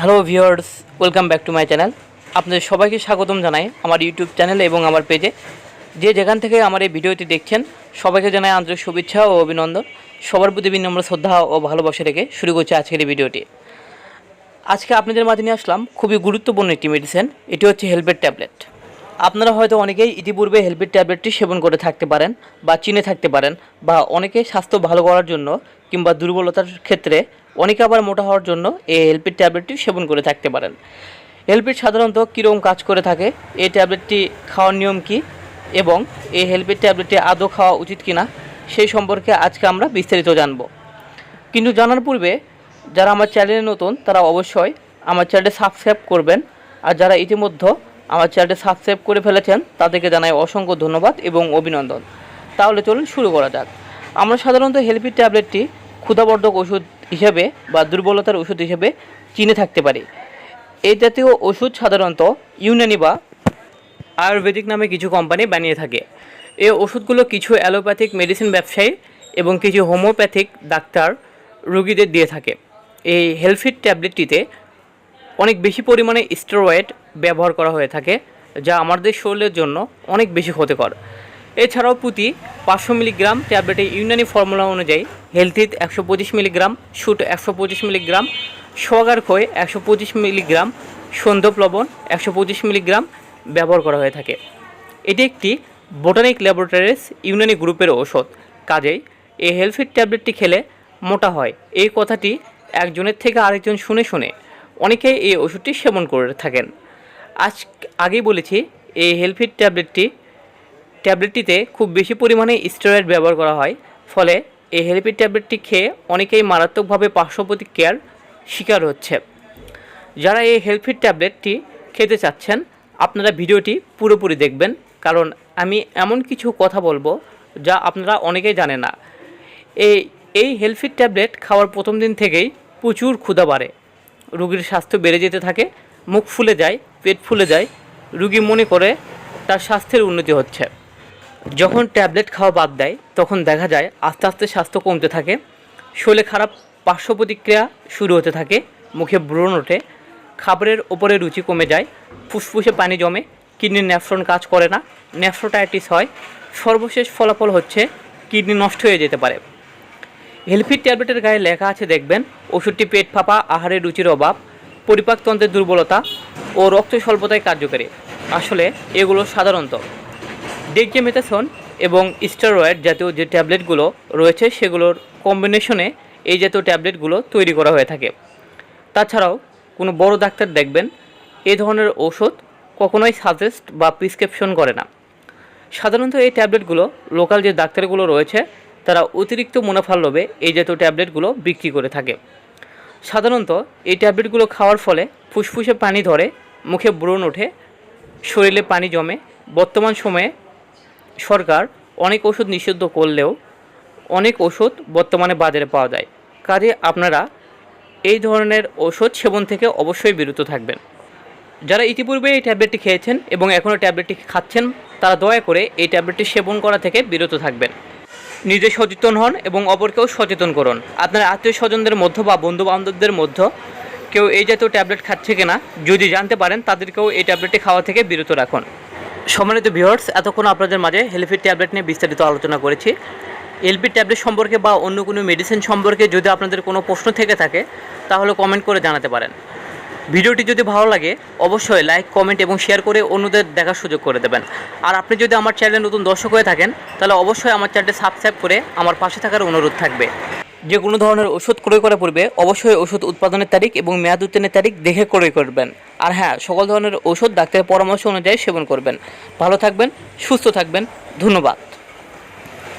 Hello viewers, welcome back to my channel. আপনাদের সবাইকে স্বাগতম জানাই আমার ইউটিউব চ্যানেল এবং আমার পেজে। যে যেখান থেকে আমার এই ভিডিওটি দেখছেন, সবাইকে জানাই আন্তরিক শুভেচ্ছা ও অভিনন্দন। সবার প্রতি বিনম্র শ্রদ্ধা ও ভালোবাসা রেখে শুরু করছে আজকের এই ভিডিওটি। আজকে আপনাদের মাঝে নিয়ে আসলাম খুবই গুরুত্বপূর্ণ একটি মেডিসিন এটি হচ্ছে হেলপের ট্যাবলেট আপনারা হয়তো অনেকেই ইতিপূর্বে হেলপের ট্যাবলেটটি সেবন করে থাকতে পারেন বা চিনে থাকতে পারেন বা অনেকে স্বাস্থ্য ভালো করার জন্য কিংবা দুর্বলতার ক্ষেত্রে অনেকে আবার মোটা হওয়ার জন্য এই হেলপির ট্যাবলেটটি সেবন করে থাকতে পারেন। হেলপির সাধারণত কীরকম কাজ করে থাকে? এই ট্যাবলেটটি খাওয়ার নিয়ম কী? এবং এই হেলপির ট্যাবলেটটি আদৌ খাওয়া উচিত কিনা? সেই সম্পর্কে আজকে আমরা বিস্তারিত জানব। কিন্তু জানার পূর্বে যারা আমার চ্যানেলে নতুন তারা অবশ্যই আমার চ্যানেলটি সাবস্ক্রাইব করবেন। আর যারা ইতিমধ্যে আমার চ্যানেলটি সাবস্ক্রাইব করে ফেলেছেন, তাদেরকে জানাই অসংখ্য ধন্যবাদ এবং অভিনন্দন। তাহলে চলুন শুরু করা যাক। আমরা সাধারণত হেলপি ট্যাবলেটটি ক্ষুধাবর্ধক ওষুধ হিসেবে বা দুর্বলতার ওষুধ হিসেবে চিনে থাকতে পারি। এই জাতীয় ওষুধ সাধারণত ইউনানি বা আয়ুর্বেদিক নামে কিছু কোম্পানি বানিয়ে থাকে। এই ওষুধগুলো কিছু অ্যালোপ্যাথিক মেডিসিন ব্যবসায়ী এবং কিছু হোমিওপ্যাথিক ডাক্তার রোগীদের দিয়ে থাকে। এই হেলফিট ট্যাবলেটটিতে অনেক বেশি পরিমাণে স্টেরয়েড ব্যবহার করা হয়ে থাকে, যা আমাদের শরীরের জন্য অনেক বেশি ক্ষতিকর। এছাড়াও প্রতি পাঁচশো মিলিগ্রাম ট্যাবলেটে ইউনানি ফর্মুলা অনুযায়ী হেলথিত একশো পঁচিশ মিলিগ্রাম শুট একশো পঁচিশ মিলিগ্রাম সোয়াগার খই একশো পঁচিশ মিলিগ্রাম সন্ধপ লবণ একশো পঁচিশ মিলিগ্রাম ব্যবহার করা হয়ে থাকে। এটি একটি বোটানিক ল্যাবরেটরিজ ইউনানি গ্রুপের ঔষধ। কাজেই এই হেলফিট ট্যাবলেটটি খেলে মোটা হয়। এই কথাটি একজনের থেকে আরেকজন শুনে শুনে অনেকেই এই ওষুধটি সেবন করে থাকেন। আজ আগেই বলেছি, এই হেলফিট ট্যাবলেটটি ট্যাবলেটটিতে খুব বেশি পরিমাণে স্টেরয়েড ব্যবহার করা হয়। ফলে এই হেলপিড ট্যাবলেটটি খেয়ে অনেকেই মারাত্মকভাবে পার্শ্ব প্রতিক্রিয়ার শিকার হচ্ছে। যারা এই হেলফিড ট্যাবলেটটি খেতে চাচ্ছেন, আপনারা ভিডিওটি পুরোপুরি দেখবেন। কারণ আমি এমন কিছু কথা বলব যা আপনারা অনেকেই জানে না। এই এই হেলফিড ট্যাবলেট খাওয়ার প্রথম দিন থেকেই প্রচুর ক্ষুধা বাড়ে। রুগীর স্বাস্থ্য বেড়ে যেতে থাকে মুখ ফুলে যায়, পেট ফুলে যায়, রুগী মনে করে তার স্বাস্থ্যের উন্নতি হচ্ছে। যখন ট্যাবলেট খাওয়া বাদ দেয়, তখন দেখা যায় আস্তে আস্তে স্বাস্থ্য কমতে থাকে, শরীরে খারাপ পার্শ্ব প্রতিক্রিয়া শুরু হতে থাকে, মুখে ব্রণ ওঠে, খাবারের ওপরে রুচি কমে যায়, ফুসফুসে পানি জমে, কিডনির ন্যাফ্রন কাজ করে না, ন্যাফ্রোটাইটিস হয়, সর্বশেষ ফলাফল হচ্ছে কিডনি নষ্ট হয়ে যেতে পারে। হেলফিট ট্যাবলেটের গায়ে লেখা আছে, দেখবেন, ওষুধটি পেট ফাঁপা, আহারের রুচির অভাব পরিপাকতন্ত্রের দুর্বলতা ও রক্ত স্বল্পতায় কার্যকরী। আসলে এগুলো সাধারণত ডেক্সামেথাসন এবং স্টেরয়েড জাতীয় যে ট্যাবলেটগুলো রয়েছে সেগুলোর কম্বিনেশনে এই জাতীয় ট্যাবলেটগুলো তৈরি করা হয়ে থাকে। তাছাড়াও কোনো বড় ডাক্তার দেখবেন এই ধরনের ওষুধ কখনোই সাজেস্ট বা প্রিসক্রিপশন করে না। সাধারণত এই ট্যাবলেটগুলো লোকাল যে ডাক্তারগুলো রয়েছে, তারা অতিরিক্ত মুনাফার লোভে এই জাতীয় ট্যাবলেটগুলো বিক্রি করে থাকে। সাধারণত এই ট্যাবলেটগুলো খাওয়ার ফলে ফুসফুসে পানি ধরে, মুখে ব্রণ ওঠে, শরীরে পানি জমে। বর্তমান সময়ে সরকার অনেক ওষুধ নিষিদ্ধ করলেও অনেক ওষুধ বর্তমানে বাজারে পাওয়া যায়। কাজে আপনারা এই ধরনের ওষুধ সেবন থেকে অবশ্যই বিরত থাকবেন। যারা ইতিপূর্বে এই ট্যাবলেটটি খেয়েছেন এবং এখনও ট্যাবলেটটি খাচ্ছেন, তারা দয়া করে এই ট্যাবলেটটি সেবন করা থেকে বিরত থাকবেন। নিজে সচেতন হন এবং অপরকেও সচেতন করুন। আপনার আত্মীয় স্বজনদের মধ্যে বা বন্ধু বান্ধবদের মধ্যে কেউ এই জাতীয় ট্যাবলেট খাচ্ছে কিনা, যদি জানতে পারেন, তাদেরকেও এই ট্যাবলেটটি খাওয়া থেকে বিরত রাখুন। সম্মানিত ভিউয়ার্স, এতক্ষণ আপনাদের মাঝে হেলফির ট্যাবলেট নিয়ে বিস্তারিত আলোচনা করেছি। এলপি ট্যাবলেট সম্পর্কে বা অন্য কোনো মেডিসিন সম্পর্কে যদি আপনাদের কোনো প্রশ্ন থেকে থাকে, তাহলে কমেন্ট করে জানাতে পারেন। ভিডিওটি যদি ভালো লাগে, অবশ্যই লাইক কমেন্ট এবং শেয়ার করে অন্যদের দেখার সুযোগ করে দেবেন। আর আপনি যদি আমার চ্যানেলে নতুন দর্শক হয়ে থাকেন, তাহলে অবশ্যই আমার চ্যানেলটি সাবস্ক্রাইব করে আমার পাশে থাকার অনুরোধ থাকবে। যে কোনো ধরনের ওষুধ ক্রয় করার পূর্বে অবশ্যই ওষুধ উৎপাদনের তারিখ এবং মেয়াদ উত্তীর্ণের তারিখ দেখে ক্রয় করবেন। আর হ্যাঁ সকল ধরনের ওষুধ ডাক্তারের পরামর্শ অনুযায়ী সেবন করবেন। ভালো থাকবেন, সুস্থ থাকবেন, ধন্যবাদ।